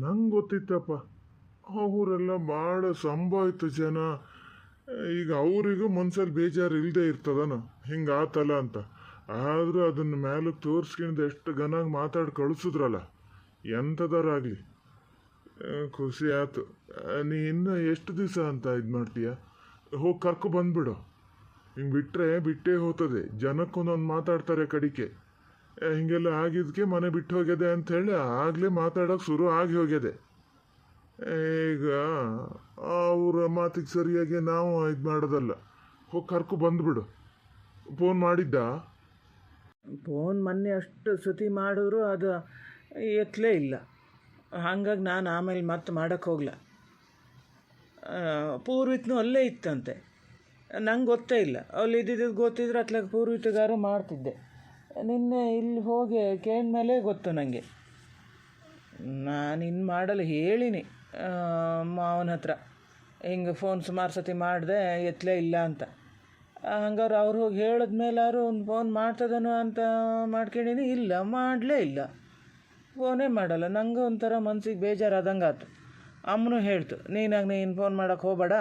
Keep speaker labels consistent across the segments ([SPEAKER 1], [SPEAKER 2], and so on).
[SPEAKER 1] ನಂಗೆ ಗೊತ್ತಿತ್ತಪ್ಪ ಅವರೆಲ್ಲ ಭಾಳ ಇತ್ತು ಜನ. ಈಗ ಅವರಿಗೂ ಮನ್ಸಲ್ಲಿ ಬೇಜಾರು ಇಲ್ಲದೆ ಇರ್ತದನ? ಹಿಂಗೆ ಆತಲ್ಲ ಅಂತ. ಆದರೂ ಅದನ್ನ ಮೇಲೆ ತೋರಿಸ್ಕೊಂಡು ಎಷ್ಟು ಘನಾಗಿ ಮಾತಾಡಿ ಕಳಿಸಿದ್ರಲ್ಲ? ಎಂಥದಾರಾಗಲಿ? ಖುಷಿ ಆಯ್ತು ನೀ ಇನ್ನೂ ಎಷ್ಟು ದಿವಸ ಅಂತ ಇದು ಮಾಡ್ತೀಯ? ಹೋಗಿ ಕರ್ಕೊ ಬಂದುಬಿಡು. ಹಿಂಗೆ ಬಿಟ್ಟರೆ ಬಿಟ್ಟೇ ಹೋಗ್ತದೆ ಜನಕ್ಕೊಂದೊಂದು ಮಾತಾಡ್ತಾರೆ ಕಡಿಕೆ. ಹಿಂಗೆಲ್ಲ ಆಗಿದ್ದಕ್ಕೆ ಮನೆ ಬಿಟ್ಟು ಹೋಗ್ಯದೆ ಅಂತ ಹೇಳಿ ಆಗಲೇ ಮಾತಾಡೋಕೆ ಶುರು ಆಗಿ ಹೋಗ್ಯದೆ. ಈಗ ಅವರ ಮಾತಿಗೆ ಸರಿಯಾಗಿ ನಾವು ಇದು ಮಾಡೋದಲ್ಲ. ಹೋಗಿ ಕರ್ಕೊ ಬಂದ್ಬಿಡು. ಫೋನ್ ಮಾಡಿದ್ದ?
[SPEAKER 2] ಫೋನ್ ಮೊನ್ನೆ ಅಷ್ಟು ಸತಿ ಮಾಡಿದ್ರು ಅದು ಎತ್ತಲೇ ಇಲ್ಲ. ಹಾಗಾಗಿ ನಾನು ಆಮೇಲೆ ಮತ್ತೆ ಮಾಡೋಕ್ಕೆ ಹೋಗ್ಲ. ಪೂರ್ವಿತ್ನು ಅಲ್ಲೇ ಇತ್ತಂತೆ. ನಂಗೆ ಗೊತ್ತೇ ಇಲ್ಲ. ಅಲ್ಲಿ ಇದ್ದಿದ್ದು ಗೊತ್ತಿದ್ರೆ ಅತ್ಲಾಗ ಪೂರ್ವಿತಗಾರು ಮಾಡ್ತಿದ್ದೆ. ನಿನ್ನೆ ಇಲ್ಲಿ ಹೋಗಿ ಕೇಳಿದ್ಮೇಲೆ ಗೊತ್ತು ನನಗೆ ನಾನು ಇನ್ನು ಮಾಡಲು ಹೇಳಿನಿ ಮಾವನ ಹತ್ರ. ಹಿಂಗೆ ಫೋನ್ ಸುಮಾರು ಸತಿ ಮಾಡಿದೆ ಎತ್ತಲೇ ಇಲ್ಲ ಅಂತ. ಹಂಗಾರೆ ಅವ್ರು ಹೋಗಿ ಹೇಳಿದ್ಮೇಲಾರು ಒಂದು ಫೋನ್ ಮಾಡ್ತದನು ಅಂತ ಮಾಡ್ಕೊಂಡಿನಿ, ಇಲ್ಲ, ಮಾಡಲೇ ಇಲ್ಲ. ಫೋನೇ ಮಾಡಲ್ಲ ನನಗೆ ಒಂಥರ ಮನ್ಸಿಗೆ ಬೇಜಾರಾದಂಗೆ ಆಯ್ತು ಅಮ್ಮನೂ ಹೇಳ್ತು, ನೀನಾಗ ನೀನು ಫೋನ್ ಮಾಡೋಕ್ಕೆ ಹೋಗಬೇಡ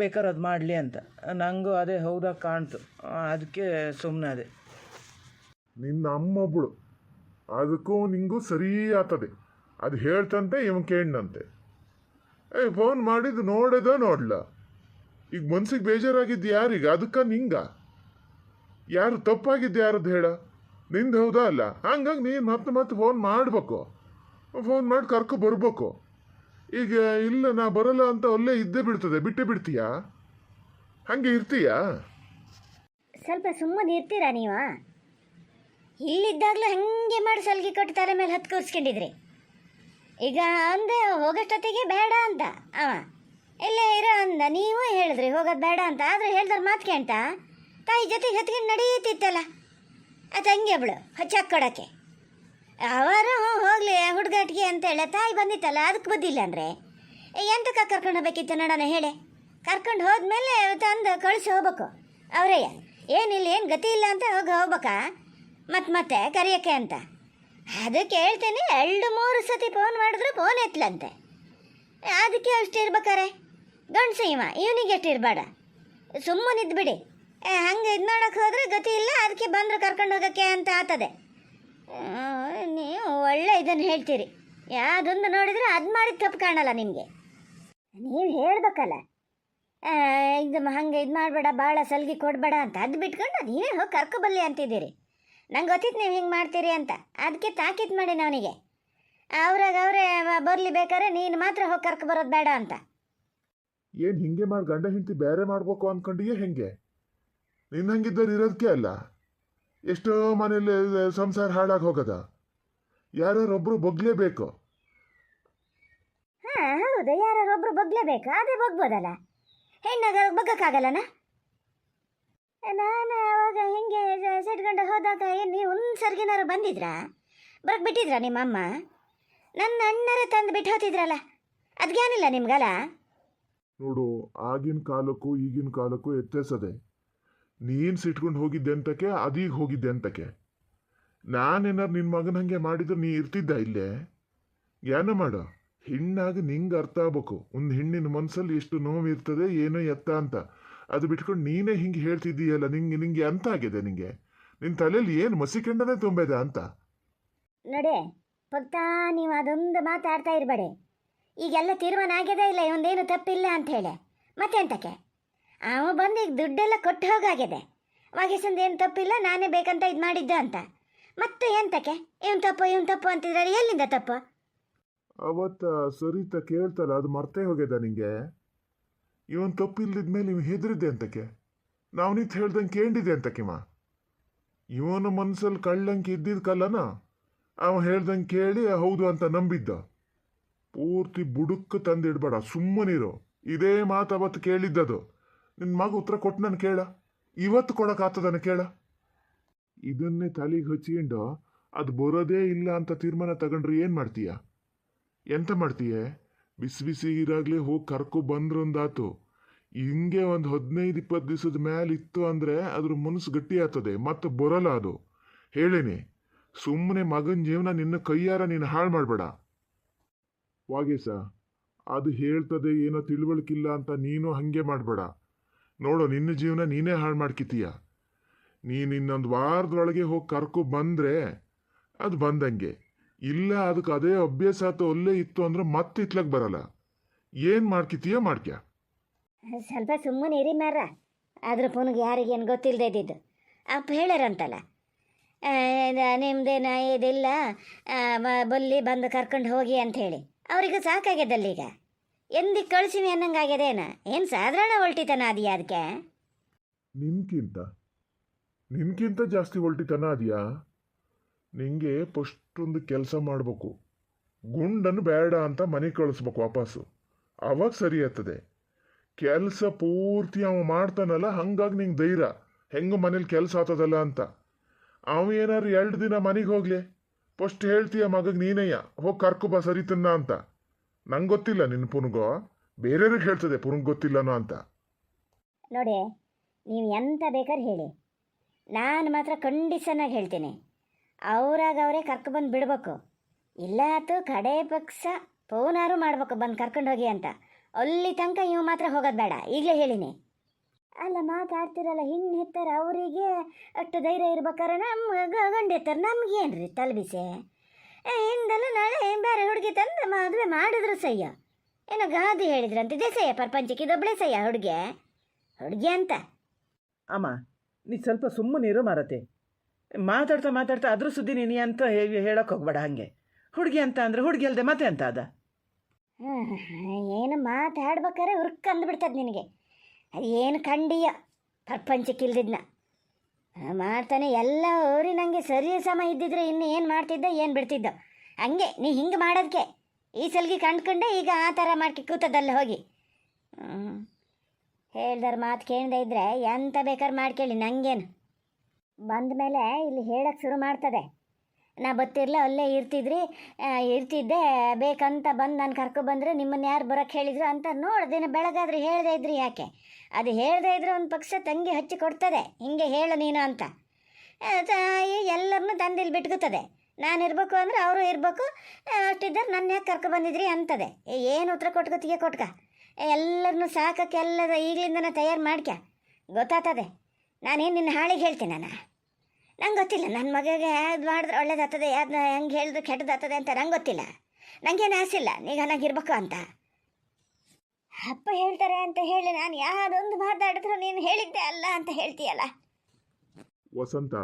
[SPEAKER 2] ಬೇಕಾದ್ರೆ ಅದು ಮಾಡಲಿ ಅಂತ. ನನಗೂ ಅದೇ ಹೌದಾಗಿ ಕಾಣ್ತು. ಅದಕ್ಕೆ ಸುಮ್ಮನೆ ಅದೇ.
[SPEAKER 1] ನಿನ್ನ ಅಮ್ಮೊಬ್ಬಳು ಅದಕ್ಕೂ ನಿಂಗೂ ಸರಿ ಆತದೆ ಅದು ಹೇಳ್ತಂತೆ, ಇವನ್ ಕೇಳಿನಂತೆ. ಏ ಫೋನ್ ಮಾಡಿದ್ದು ನೋಡದ ನೋಡ್ಲ. ಈಗ ಮನ್ಸಿಗೆ ಬೇಜಾರಾಗಿದ್ದು ಯಾರಿಗೆ? ಅದಕ್ಕೆ ನಿಂಗ? ಯಾರು ತಪ್ಪಾಗಿದ್ದು ಯಾರದ್ದು ಹೇಳ? ನಿಂದು ಹೌದಾ ಅಲ್ಲ? ಹಂಗಾಗಿ ನೀನು ಮತ್ತೆ ಮತ್ತೆ ಫೋನ್ ಮಾಡಬೇಕು. ಫೋನ್ ಮಾಡಿ ಕರ್ಕೊ ಬರ್ಬೇಕು. ಈಗ ಇಲ್ಲ, ನಾ ಬರಲ್ಲ ಅಂತ ಅಲ್ಲೇ ಇದ್ದೇ ಬಿಡ್ತದೆ. ಬಿಟ್ಟು ಬಿಡ್ತೀಯಾ? ಹಂಗೆ ಇರ್ತೀಯಾ?
[SPEAKER 3] ಸ್ವಲ್ಪ ಸುಮ್ಮನೆ ಇರ್ತೀರಾ ನೀವು? ಇಲ್ಲಿದ್ದಾಗಲೂ ಹಾಗೆ ಮಾಡಿ ಸಲ್ಗಿ ಕೊಟ್ಟು ತಲೆ ಮೇಲೆ ಹತ್ತು ಕೂರಿಸ್ಕೊಂಡಿದ್ರಿ. ಈಗ ಅಂದೆ, ಹೋಗೋಷ್ಟೊತ್ತಿಗೆ ಬೇಡ ಅಂತ. ಅವ, ಇಲ್ಲೇ ಇರೋ ಅಂದ. ನೀವು ಹೇಳಿದ್ರಿ ಹೋಗೋದು ಬೇಡ ಅಂತ. ಆದರೆ ಹೇಳ್ದವ್ರು ಮಾತು ಕೇಳ್ತಾ, ತಾಯಿ ಜೊತೆಗೆ ಹತ್ಕೊಂಡು ನಡೀತಿತ್ತಲ್ಲ. ಅದು ಹಂಗೆ ಅವಳು ಹಚ್ಚಾಕ್ ಕೊಡೋಕ್ಕೆ. ಅವರು ಹೋಗಲಿ, ಹುಡುಗಾಟಿಗೆ ಅಂತೇಳಿ ತಾಯಿ ಬಂದಿತ್ತಲ್ಲ ಅದಕ್ಕೆ ಬುದ್ಧಿಲ್ಲ ಅಂದರೆ? ಎಂತಕ್ಕೆ ಕರ್ಕೊಂಡು ಹೋಗ್ಬೇಕಿತ್ತು ನೋಡೋಣ, ಹೇಳಿ. ಕರ್ಕೊಂಡು ಹೋದ್ಮೇಲೆ ತಂದು ಕಳಿಸಿ ಹೋಗ್ಬೇಕು. ಅವರೇ ಏನಿಲ್ಲ, ಏನು ಗತಿ ಇಲ್ಲ ಅಂತ ಹೋಗಿ ಹೋಗ್ಬೇಕಾ? ಮತ್ತೆ ಮತ್ತೆ ಕರೆಯೋಕ್ಕೆ ಅಂತ. ಅದಕ್ಕೆ ಹೇಳ್ತೇನೆ ಎರಡು ಮೂರು ಸತಿ ಫೋನ್ ಮಾಡಿದ್ರು ಫೋನ್ ಎತ್ತಲಂತೆ ಅದಕ್ಕೆ ಅಷ್ಟು ಇರ್ಬೇಕಾರೆ? ಗಂಡ ಇವ, ಇವನಿಗೆ ಎಷ್ಟು ಇರಬೇಡ. ಸುಮ್ಮನಿದ್ಬಿಡಿ ಹಂಗೆ ಇದು ಮಾಡೋಕೆ ಹೋದರೆ ಗತಿ ಇಲ್ಲ, ಅದಕ್ಕೆ ಬಂದರು ಕರ್ಕೊಂಡು ಹೋಗೋಕ್ಕೆ ಅಂತ ಆತದೆ. ನೀವು ಒಳ್ಳೆ ಇದನ್ನು ಹೇಳ್ತೀರಿ. ಯಾವುದೊಂದು ನೋಡಿದರೆ ಅದು ಮಾಡಿದ ತಪ್ಪು ಕಾಣಲ್ಲ ನಿಮಗೆ. ನೀವು ಹೇಳ್ಬೇಕಲ್ಲ. ಇದು ಹಂಗೆ ಇದು ಮಾಡಬೇಡ ಭಾಳ ಸಲ್ಗಿ ಕೊಡಬೇಡ ಅಂತ. ಅದು ಬಿಟ್ಕೊಂಡು ನೀವೇ ಹೋಗಿ ಕರ್ಕೊಬಲ್ಲಿ ಅಂತಿದ್ದೀರಿ. ನಂಗೆ ಗೊತ್ತಿತ್ತು ನೀವು ಹಿಂಗೆ ಮಾಡ್ತೀರಿ ಅಂತ. ಅದಕ್ಕೆ ತಾಕೀತು ಮಾಡಿ ಅವನಿಗೆ. ಅವ್ರಾಗ ಅವರೇ ಬರಲಿ ಬೇಕಾದ್ರೆ ನೀನು ಮಾತ್ರ ಹೋಗಿ ಕರ್ಕೊ ಬರೋದು ಬೇಡ ಅಂತ.
[SPEAKER 1] ಏನು ಹಿಂಗೆ ಮಾಡಿ ಗಂಡ ಹಿಂತಿ ಬೇರೆ ಮಾಡ್ಬೇಕು ಅಂದ್ಕೊಂಡಿಯೇ ಹೆಂಗೆ? ನಿನ್ನ ಹಂಗಿದ್ದವ್ರು ಇರೋದಕ್ಕೆ ಅಲ್ಲ. ಎಷ್ಟೋ ಮನೇಲಿ ಸಂಸಾರ ಹಾಳಾಗಿ ಹೋಗದ. ಯಾರೊಬ್ಬರು ಬಗ್ಲೇಬೇಕು.
[SPEAKER 3] ಹಾಂ ಹೌದು. ಯಾರೊಬ್ರು ಬಗ್ಲೇಬೇಕು ಅದೇ ಬಗ್ಬೋದಲ್ಲ. ಹೆಣ್ಣಾಗ ಬಗ್ಗಕ್ಕಾಗಲ್ಲನ? ನಾನು ಅವಾಗ ಹಿಂಗೆ ಸಿಡ್ಕೊಂಡು ಹೋದಾಗ ಏನು ನೀವು ಒಂದು ಸರ್ಗಿನಾರು ಬಂದಿದ್ರಾ? ಬರಕ್ ಬಿಟ್ಟಿದ್ರಾ ನಿಮ್ಮಮ್ಮ? ನನ್ನ ಅಣ್ಣರ ತಂದು ಬಿಟ್ಟು ಹೋತಿದ್ರಲ್ಲ ಅದ್ಗೇನಿಲ್ಲ ನಿಮ್ಗಲ್ಲ?
[SPEAKER 1] ನೋಡು, ಆಗಿನ ಕಾಲಕ್ಕೂ ಈಗಿನ ಕಾಲಕ್ಕೂ ವ್ಯತ್ಯಾಸದೆ. ನೀನು ಸಿಟ್ಕೊಂಡು ಹೋಗಿದ್ದೆ ಅಂತಕ್ಕೆ ಅದೀಗ ಹೋಗಿದ್ದೆ ಅಂತಕ್ಕೆ ನಾನೇನಾರು ನಿನ್ನ ಮಗನ ಹಂಗೆ ಮಾಡಿದ್ರೆ ನೀ ಇರ್ತಿದ್ದ ಇಲ್ಲೇ? ಏನೋ ಮಾಡು. ಹೆಣ್ಣಾಗ ನಿಂಗೆ ಅರ್ಥ ಆಗ್ಬೇಕು. ಒಂದು ಹೆಣ್ಣಿನ ಮನಸ್ಸಲ್ಲಿ ಎಷ್ಟು ನೋವು ಇರ್ತದೆ ಏನೋ ಎತ್ತ ಅಂತ. ಅದು ಬಿಟ್ಕೊಂಡು ನೀನೇ ಹಿಂಗೆ ಹೇಳ್ತಿದ್ದೀಯಲ್ಲ ನಿಂಗೆ ನಿಂಗೆ ಅಂತ ಆಗಿದೆ ನಿಂಗೆ? ನಿನ್ನ ತಲೆಯಲ್ಲಿ ಏನು ಮಸಿಕೆಂಡನೇ ತುಂಬಿದೆ ಅಂತ?
[SPEAKER 3] ನಡೆ ಪಕ್ತಾ ನೀವು ಅದೊಂದು ಮಾತಾಡ್ತಾ ಇರಬೇಡಿ. ಈಗೆಲ್ಲ ತೀರ್ಮಾನ ಆಗ್ಯದ ಇಲ್ಲ? ಇವಂದೇನು ತಪ್ಪಿಲ್ಲ ಅಂತ ಹೇಳಿ. ಮತ್ತೆ ಎಂತಕ್ಕೆ ಅವ ಬಂದು ಈಗ ದುಡ್ಡೆಲ್ಲ ಕೊಟ್ಟು ಹೋಗಾಗಿದೆ. ವಾಗೇಶಂದು ಏನು ತಪ್ಪಿಲ್ಲ ನಾನೇ ಬೇಕಂತ ಇದು ಮಾಡಿದ್ದೆ ಅಂತ. ಮತ್ತೆ ಎಂತಕ್ಕೆ ಇವನ್ ತಪ್ಪು ಇವನ್ ತಪ್ಪು ಅಂತಿದ್ರೆ ಎಲ್ಲಿಂದ ತಪ್ಪು?
[SPEAKER 1] ಅವತ್ತ ಸರಿತ ಕೇಳ್ತಲ್ಲ ಅದು ಮರ್ತೇ ಹೋಗ್ಯದ ನಿಂಗೆ? ಇವನ್ ತಪ್ಪಿಲ್ಲದ ಮೇಲೆ ಇವ್ ಹೆದರಿದ್ದೆ ಅಂತಕ್ಕೆ? ನಾವು ನಿಂತು ಹೇಳ್ದಂಗೆ ಕೇಳಿದೆ ಅಂತಕ್ಕೆಮ್ಮ ಇವನ ಮನ್ಸಲ್ಲಿ ಕಳ್ಳಂಗೆ ಇದ್ದಿದ್ ಕಲ್ಲನ ಅವ ಹೇಳ್ದಂಗೆ ಕೇಳಿ ಹೌದು ಅಂತ ನಂಬಿದ್ದ. ಪೂರ್ತಿ ಬುಡುಕ್ ತಂದಿಡ್ಬೇಡ ಸುಮ್ಮನಿರು ಇದೇ ಮಾತು ಅವತ್ತು ಕೇಳಿದ್ದದು. ನಿನ್ನ ಮಗ ಉತ್ತರ ಕೊಟ್ಟು ನಾನು ಕೇಳ. ಇವತ್ತು ಕೊಡೋಕ್ಕಾಗ್ತದನ ಕೇಳ. ಇದನ್ನೇ ತಲೆಗೆ ಹಚ್ಕೊಂಡು ಅದು ಬರೋದೇ ಇಲ್ಲ ಅಂತ ತೀರ್ಮಾನ ತಗೊಂಡ್ರೆ ಏನು ಮಾಡ್ತೀಯ? ಎಂತ ಮಾಡ್ತೀಯ? ಬಿಸಿ ಬಿಸಿ ಇರಾಗಲೇ ಹೋಗಿ ಕರ್ಕೊ ಬಂದ್ರೊಂದಾತು. ಹಿಂಗೆ ಒಂದು ಹದಿನೈದು, ಇಪ್ಪತ್ತು ದಿವಸದ ಮೇಲೆ ಇತ್ತು ಅಂದರೆ ಅದ್ರ ಮನಸ್ಸು ಗಟ್ಟಿ ಆಗ್ತದೆ, ಮತ್ತೆ ಬರಲ್ಲ ಅದು. ಹೇಳೇನಿ ಸುಮ್ಮನೆ ಮಗನ ಜೀವನ ನಿನ್ನ ಕೈಯಾರ ನೀನು ಹಾಳು ಮಾಡಬೇಡ. ವಾಗೇಶ, ಅದು ಹೇಳ್ತದೆ, ಏನೋ ತಿಳುವಳಿಕಿಲ್ಲ ಅಂತ ನೀನು ಹಾಗೆ ಮಾಡಬೇಡ. ನೋಡು, ನಿನ್ನ ಜೀವನ ನೀನೇ ಹಾಳು ಮಾಡ್ಕಿತೀಯ? ನೀನು ಇನ್ನೊಂದು ವಾರದೊಳಗೆ ಹೋಗಿ ಕರ್ಕೊ ಬಂದರೆ ಅದು ಬಂದಂಗೆ. ಇಲ್ಲ ಅದಕ್ಕೆ ಅದೇ ಅಭ್ಯಾಸ ಆತ, ಅಲ್ಲೇ ಇತ್ತು ಅಂದ್ರೆ ಮತ್ತೆ ಇತ್ಲಕ್ಕೆ ಬರಲ್ಲ. ಏನು ಮಾಡ್ಕಿತೀಯ, ಮಾಡ್ಕ್ಯ?
[SPEAKER 3] ಸ್ವಲ್ಪ ಸುಮ್ಮನೆ ಇರಿ ಮಾರ ಅದ್ರ ಪುನಗೆ ಯಾರಿಗೇನು ಗೊತ್ತಿಲ್ಲದೆ ಇದ್ದಿದ್ದು. ಅಪ್ಪ ಹೇಳ್ಯಾರಂತಲ್ಲ ನಿಮ್ದೇನ ಇದಿಲ್ಲ. ಬಲ್ಲಿ ಬಂದು ಕರ್ಕೊಂಡು ಹೋಗಿ ಅಂತ ಹೇಳಿ. ಅವ್ರಿಗೆ ಸಾಕಾಗ್ಯದಲ್ಲ ಈಗ. ಎಂದಿಗೆ ಕಳಿಸಿವಿ ಅನ್ನಂಗೆ ಆಗ್ಯದೇನ ಏನು ಸಾಧಾರಣ ಹೊಲ್ಟಿತನ ಅದೆಯಾ ಅದಕ್ಕೆ
[SPEAKER 1] ನಿಮ್ಗಿಂತ ನಿನ್ಕಿಂತ ಜಾಸ್ತಿ ಹೊಲ್ಟಿತನ ಅದೆಯಾ? ನಿಂಗೆ ಫಸ್ಟೊಂದು ಕೆಲಸ ಮಾಡಬೇಕು. ಗುಂಡನ್ನು ಬೇಡ ಅಂತ ಮನೆಗೆ ಕಳಿಸ್ಬೇಕು ವಾಪಸ್ಸು. ಅವಾಗ ಸರಿ ಆಗ್ತದೆ. ಕೆಲಸ ಪೂರ್ತಿ ಅವ ಮಾಡ್ತಾನಲ್ಲ, ಹಂಗಾಗಿ ನಿಂಗೆ ಧೈರ್ಯ. ಹೆಂಗೆ ಮನೇಲಿ ಕೆಲಸ ಆತದಲ್ಲ ಅಂತ. ಅವ ಏನಾರು ಎರಡು ದಿನ ಮನೆಗೆ ಹೋಗ್ಲಿ. ಫಸ್ಟ್ ಹೇಳ್ತೀಯ ಮಗಗೆ ನೀನಯ್ಯ, ಹೋಗಿ ಕರ್ಕೊ ಬಾ ಸರಿತನ್ನ ಅಂತ. ನಂಗೆ ಗೊತ್ತಿಲ್ಲ ನಿನ್ನ ಪುನ್ಗೋ ಬೇರೆಯವ್ರಿಗೆ ಹೇಳ್ತದೆ ಪುನ್ಗ್ ಗೊತ್ತಿಲ್ಲನೋ ಅಂತ.
[SPEAKER 3] ನೋಡಿ, ನೀವು ಎಂತ ಬೇಕಾದ್ರೆ ಹೇಳಿ. ನಾನು ಮಾತ್ರ ಕಂಡೀಷನ್ನಾಗಿ ಹೇಳ್ತೀನಿ. ಅವ್ರಾಗ ಅವರೇ ಕರ್ಕೊ ಬಂದು ಬಿಡ್ಬೇಕು. ಇಲ್ಲ ಆತು ಕಡೆ ಪಕ್ಷ ಫೋನಾರು ಮಾಡ್ಬೇಕು, ಬಂದು ಕರ್ಕೊಂಡು ಹೋಗಿ ಅಂತ. ಅಲ್ಲಿ ತನಕ ಇವು ಮಾತ್ರ ಹೋಗೋದು ಬೇಡ. ಈಗಲೇ ಹೇಳಿನಿ. ಅಲ್ಲ, ಮಾತಾಡ್ತಿರಲ್ಲ ಹಿಂಗೆ ಹೆತ್ತಾರ ಅವರಿಗೆ ಅಷ್ಟು ಧೈರ್ಯ ಇರ್ಬೇಕಾರೆ ನಮ್ಮ ಗಂಡ ಹೆತ್ತಾರ ನಮ್ಗೇನು ರೀ ಏ, ಹಿಂದೆಲ್ಲ ನಾಳೆ ಬೇರೆ ಹುಡುಗಿ ತಂದು ಮದುವೆ ಮಾಡಿದ್ರು ಸಯ್ಯ. ಏನೋ ಗಾದಿ ಹೇಳಿದ್ರಂತೆ. ಸಯ್ಯ ಪ್ರಪಂಚಕ್ಕೆ ಇದೊಬ್ಳೆ ಸಯ್ಯ ಹುಡುಗಿ? ಹುಡುಗಿ ಅಂತ.
[SPEAKER 2] ಅಮ್ಮ, ನೀ ಸ್ವಲ್ಪ ಸುಮ್ಮನಿರು ಮಾರತೆ ಮಾತಾಡ್ತಾ ಮಾತಾಡ್ತಾ ಅದ್ರ ಸುದ್ದಿ ನೀನು ಅಂತ ಹೇಳಕ್ಕೆ ಹೋಗ್ಬೇಡ ಹಂಗೆ. ಹುಡುಗಿ ಅಂತ ಅಂದರೆ ಹುಡುಗಿ ಅಲ್ಲದೆ ಮತ್ತೆ ಅಂತ ಅದ?
[SPEAKER 3] ಏನು ಮಾತಾಡ್ಬೇಕಾರೆ ಹುರ್ಕ್ ಅಂದ್ಬಿಡ್ತದೆ ನಿನಗೆ. ಅದು ಏನು ಪ್ರಪಂಚಕ್ಕೆ ಪ್ರಪಂಚಕ್ಕಿಲ್ದಿದ್ನ. ಮಾಡ್ತಾನೆ ಎಲ್ಲ ಅವ್ರಿ ನನಗೆ ಸರಿ ಸಮ ಇದ್ದಿದ್ರೆ ಇನ್ನು ಏನು ಮಾಡ್ತಿದ್ದ, ಏನು ಬಿಡ್ತಿದ್ದ. ಹಂಗೆ, ನೀ ಹಿಂಗೆ ಮಾಡೋದಕ್ಕೆ ಈ ಸಲಿಗೆ ಕಂಡ್ಕೊಂಡೆ, ಈಗ ಆ ಥರ ಮಾಡ್ಕೆ ಕೂತದಲ್ಲ ಹೋಗಿ. ಹೇಳ್ದಾರ ಮಾತು ಕೇಳದೆ ಇದ್ದರೆ ಎಂತ ಬೇಕಾದ್ರೆ ಮಾಡ್ಕೇಳಿ ನನಗೇನು ಬಂದ ಮೇಲೆ ಇಲ್ಲಿ ಹೇಳಕ್ಕೆ ಶುರು ಮಾಡ್ತದೆ. ನಾ ಬತ್ತಿರ್ಲ ಅಲ್ಲೇ ಇರ್ತಿದ್ರಿ ಇರ್ತಿದ್ದೆ, ಬೇಕಂತ ಬಂದು ನಾನು ಕರ್ಕೊಬಂದ್ರೆ ನಿಮ್ಮನ್ನು ಯಾರು ಬರೋಕ್ಕೆ ಹೇಳಿದ್ರು ಅಂತ ನೋಡ್ದಿನ ಬೆಳಗಾದ್ರೆ ಹೇಳದೇ ಇದ್ರಿ ಯಾಕೆ? ಅದು ಹೇಳದೇ ಇದ್ರೆ ಒಂದು ಪಕ್ಷ ತಂಗಿ ಹಚ್ಚಿ ಕೊಡ್ತದೆ, ಹಿಂಗೆ ಹೇಳು ನೀನು ಅಂತ. ತಾಯಿ ಎಲ್ಲರನ್ನೂ ತಂದಿಲ್ಲಿ ಬಿಟ್ಕುತ್ತದೆ. ನಾನು ಇರಬೇಕು ಅಂದರೆ ಅವರು ಇರಬೇಕು ಅಷ್ಟಿದ್ದಾರೆ ನನ್ನ ಯಾಕೆ ಕರ್ಕೊಬಂದಿದ್ರಿ ಅಂತದೆ. ಏನು ಉತ್ತರ ಕೊಟ್ಕೋತಿಗೆ ಕೊಟ್ಕ? ಎಲ್ಲರನ್ನು ಸಾಕಕ್ಕೆ ಎಲ್ಲದ ಈಗಲಿಂದನೇ ತಯಾರು ಮಾಡ್ಕ ಗೊತ್ತಾಗ್ತದೆ ನಾನೇನು ನಿನ್ನ ಹಾಳಿಗೆ ಹೇಳ್ತೀನಿ ನಾನು ನಂಗೆ ಗೊತ್ತಿಲ್ಲ. ನನ್ನ ಮಗಗೆ ಅದು ಮಾಡಿದ್ರೆ ಒಳ್ಳೇದಾಗ್ತದೆ ಅದನ್ನ ಹೆಂಗೆ ಹೇಳಿದ್ರೆ ಕೆಟ್ಟದಾಗ್ತದೆ ಅಂತ ನಂಗೆ ಗೊತ್ತಿಲ್ಲ. ನನಗೇನು ಆಸಿಲ್ಲ ಇಲ್ಲ. ನೀಗ ನನಗಿರ್ಬೇಕು ಅಂತ. ಅಪ್ಪ ಹೇಳ್ತಾರೆ ಅಂತ ಹೇಳಿ ನಾನು ಯಾರೊಂದು ಮಾತಾಡಿದ್ರು ನೀನು ಹೇಳಿದ್ದೆ ಅಲ್ಲ ಅಂತ ಹೇಳ್ತೀಯಲ್ಲ.
[SPEAKER 1] ವಸಂತ,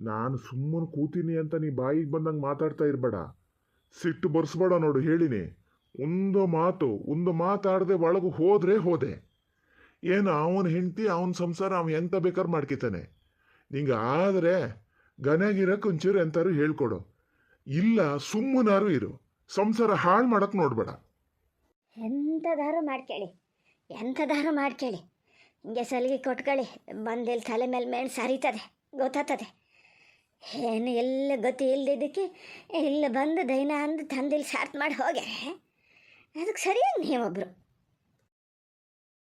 [SPEAKER 1] ನಾನು ಸುಮ್ಮನೆ ಕೂತೀನಿ ಅಂತ ನೀ ಬಾಯಿಗೆ ಬಂದಂಗೆ ಮಾತಾಡ್ತಾ ಇರಬೇಡ. ಸಿಟ್ಟು ಬರ್ಸ್ಬೇಡ ನೋಡು, ಹೇಳಿನಿ. ಒಂದು ಮಾತು, ಒಂದು ಮಾತಾಡದೆ ಒಳಗೆ ಹೋದ್ರೆ ಹೋದೆ. ಏನು ಅವನ ಹೆಂಡತಿ, ಅವನ ಸಂಸಾರ ಅವನು ಎಂತ ಬೇಕಾದ್ರೆ ಮಾಡ್ಕಿತಾನೆ. ನಿಂಗೆ ಆದರೆ ಗನಗಿರಕ್ಕೆ ಒಂಚೂರು ಎಂತಾರು ಹೇಳ್ಕೊಡು. ಇಲ್ಲ ಸುಮ್ಮನಾರು ಇರು. ಸಂಸಾರ ಹಾಳು ಮಾಡಕ್ಕೆ ನೋಡ್ಬೇಡ.
[SPEAKER 3] ಎಂಥದಾರು ಮಾಡ್ಕೇಳಿ ಎಂಥದಾರು ಮಾಡ್ಕೇಳಿ ಹಿಂಗೆ ಸಲಿಗೆ ಕೊಟ್ಕೊಳ್ಳಿ. ಬಂದಿಲ್ಲಿ ತಲೆ ಮೇಲೆ ಮೇಣ್ ಸರಿತದೆ, ಗೊತ್ತಾಗ್ತದೆ. ಏನು ಎಲ್ಲ ಗತಿ ಇಲ್ದಿದ್ದಕ್ಕೆ ಇಲ್ಲಿ ಬಂದು ದೈನ ಅಂದು ತಂದಿಲ್ಲಿ ಸಾರ್ಟ್ ಮಾಡಿ ಹೋಗ್ಯಾರೆ. ಅದಕ್ಕೆ ಸರಿಯಾಗಿ ನೀವೊಬ್ಬರು